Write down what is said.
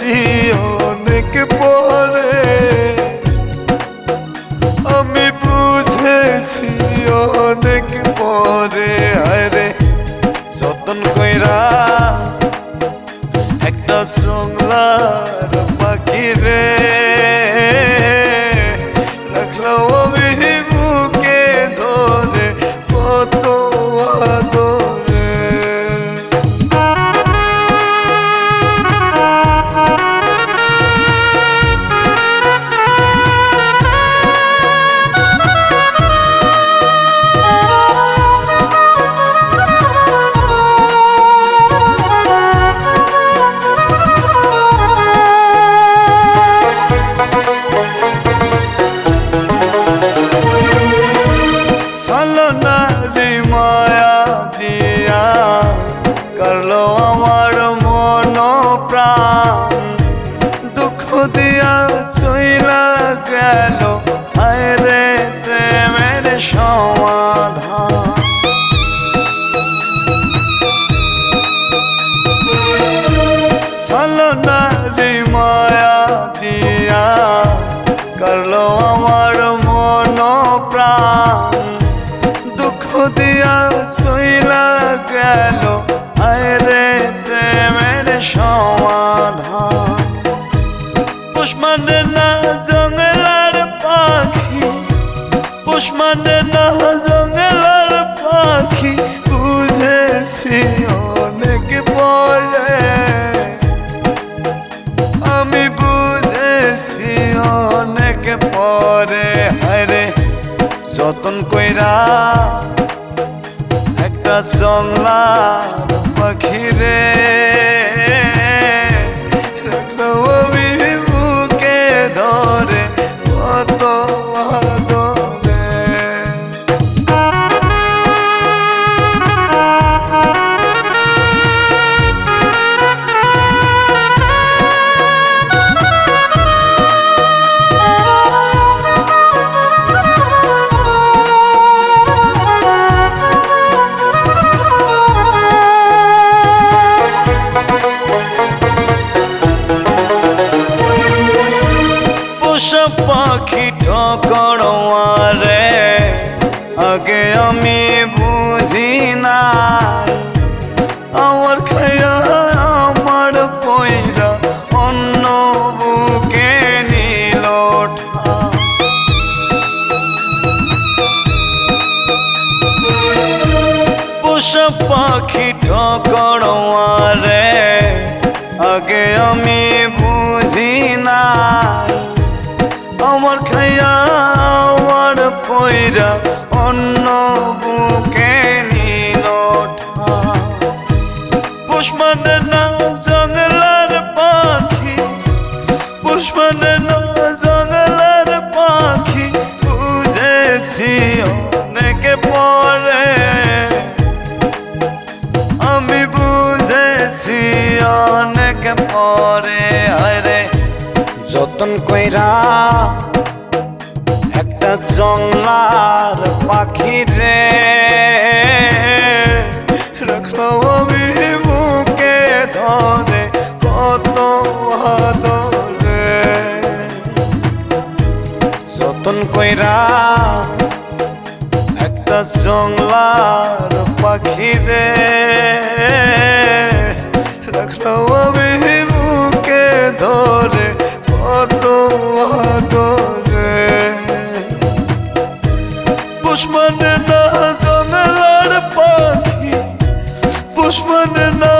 বুঝেছি অনেক পরে আমি বুঝেছি অনেক পরে আরে যতন কইরা করল আমার মন প্রাণ দুঃখ দিয়া চইলা গেল আয় রে প্রেমের সমাধান। পুষ্মানে না জঙ্গলার পাখি পুষ্মানে না জঙ্গলার পাখি, বুঝেছি অনেক পরে আমি বুঝেছি অনেক পরে হায়রে যতন কইরা একটা জংলার পাখি রে। পোষা পাখি ঠকড়ারে আগে আমি বুঝি না আমার খাইয়া আমার পয়রা অন্য বুকে নিল পুষ্পন না পরে আরে যতন কইরা একটা জংলার পাখি রে। ধরে, কত যতন কইরা একটা জংলার পাখি রে। আমি বুকে ধরে কত আদরে। পুষ্মনে না জঙ্গলার পাখি পুষ্পনে না